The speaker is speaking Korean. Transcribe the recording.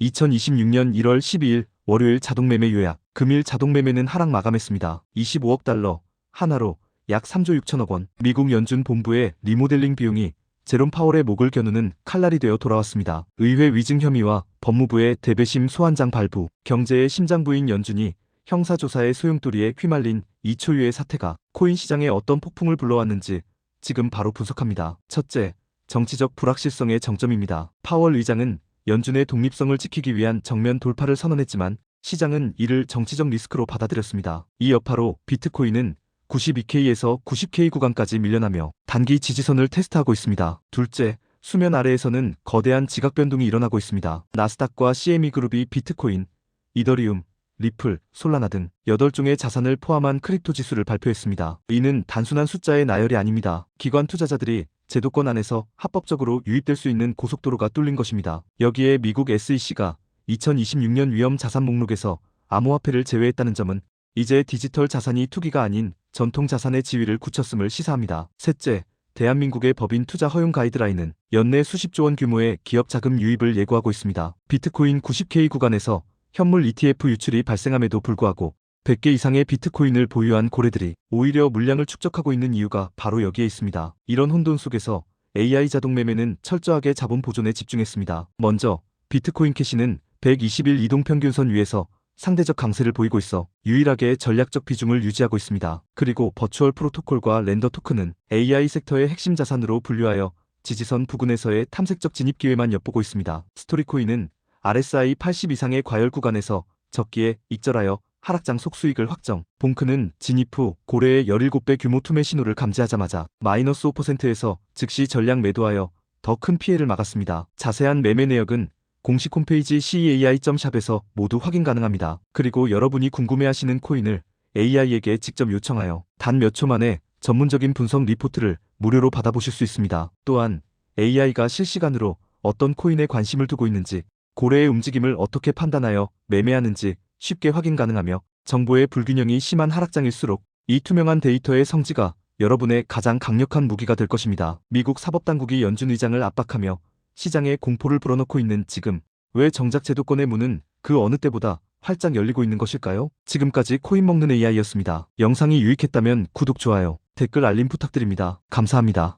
2026년 1월 12일 월요일 자동매매 요약. 금일 자동매매는 하락 마감했습니다. 25억 달러, 하나로 약 3조 6천억 원. 미국 연준 본부의 리모델링 비용이 제롬 파월의 목을 겨누는 칼날이 되어 돌아왔습니다. 의회 위증 혐의와 법무부의 대배심 소환장 발부, 경제의 심장부인 연준이 형사조사의 소용돌이에 휘말린 이 초유의 사태가 코인 시장에 어떤 폭풍을 불러왔는지 지금 바로 분석합니다. 첫째, 정치적 불확실성의 정점입니다. 파월 의장은 연준의 독립성을 지키기 위한 정면 돌파를 선언했지만 시장은 이를 정치적 리스크로 받아들였습니다. 이 여파로 비트코인은 92K에서 90K 구간까지 밀려나며 단기 지지선을 테스트하고 있습니다. 둘째, 수면 아래에서는 거대한 지각 변동이 일어나고 있습니다. 나스닥과 CME 그룹이 비트코인, 이더리움, 리플, 솔라나 등 8종의 자산을 포함한 크립토 지수를 발표했습니다. 이는 단순한 숫자의 나열이 아닙니다. 기관 투자자들이 제도권 안에서 합법적으로 유입될 수 있는 고속도로가 뚫린 것입니다. 여기에 미국 SEC가 2026년 위험 자산 목록에서 암호화폐를 제외했다는 점은 이제 디지털 자산이 투기가 아닌 전통 자산의 지위를 굳혔음을 시사합니다. 셋째, 대한민국의 법인 투자 허용 가이드라인은 연내 수십조 원 규모의 기업 자금 유입을 예고하고 있습니다. 비트코인 90K 구간에서 현물 ETF 유출이 발생함에도 불구하고 100개 이상의 비트코인을 보유한 고래들이 오히려 물량을 축적하고 있는 이유가 바로 여기에 있습니다. 이런 혼돈 속에서 AI 자동 매매는 철저하게 자본 보존에 집중했습니다. 먼저 비트코인 캐시는 120일 이동 평균선 위에서 상대적 강세를 보이고 있어 유일하게 전략적 비중을 유지하고 있습니다. 그리고 버추얼 프로토콜과 랜더 토큰은 AI 섹터의 핵심 자산으로 분류하여 지지선 부근에서의 탐색적 진입 기회만 엿보고 있습니다. 스토리코인은 RSI 80 이상의 과열 구간에서 적기에 익절하여 하락장 속수익을 확정. 봉크는 진입 후 고래의 17배 규모 투매 신호를 감지하자마자 마이너스 5%에서 즉시 전량 매도하여 더 큰 피해를 막았습니다. 자세한 매매 내역은 공식 홈페이지 ceai.shop에서 모두 확인 가능합니다. 그리고 여러분이 궁금해하시는 코인을 AI에게 직접 요청하여 단 몇 초 만에 전문적인 분석 리포트를 무료로 받아보실 수 있습니다. 또한 AI가 실시간으로 어떤 코인에 관심을 두고 있는지 고래의 움직임을 어떻게 판단하여 매매하는지 쉽게 확인 가능하며 정보의 불균형이 심한 하락장일수록 이 투명한 데이터의 성지가 여러분의 가장 강력한 무기가 될 것입니다. 미국 사법당국이 연준 의장을 압박하며 시장에 공포를 불어넣고 있는 지금 왜 정작 제도권의 문은 그 어느 때보다 활짝 열리고 있는 것일까요? 지금까지 코인 먹는 AI였습니다. 영상이 유익했다면 구독, 좋아요, 댓글 알림 부탁드립니다. 감사합니다.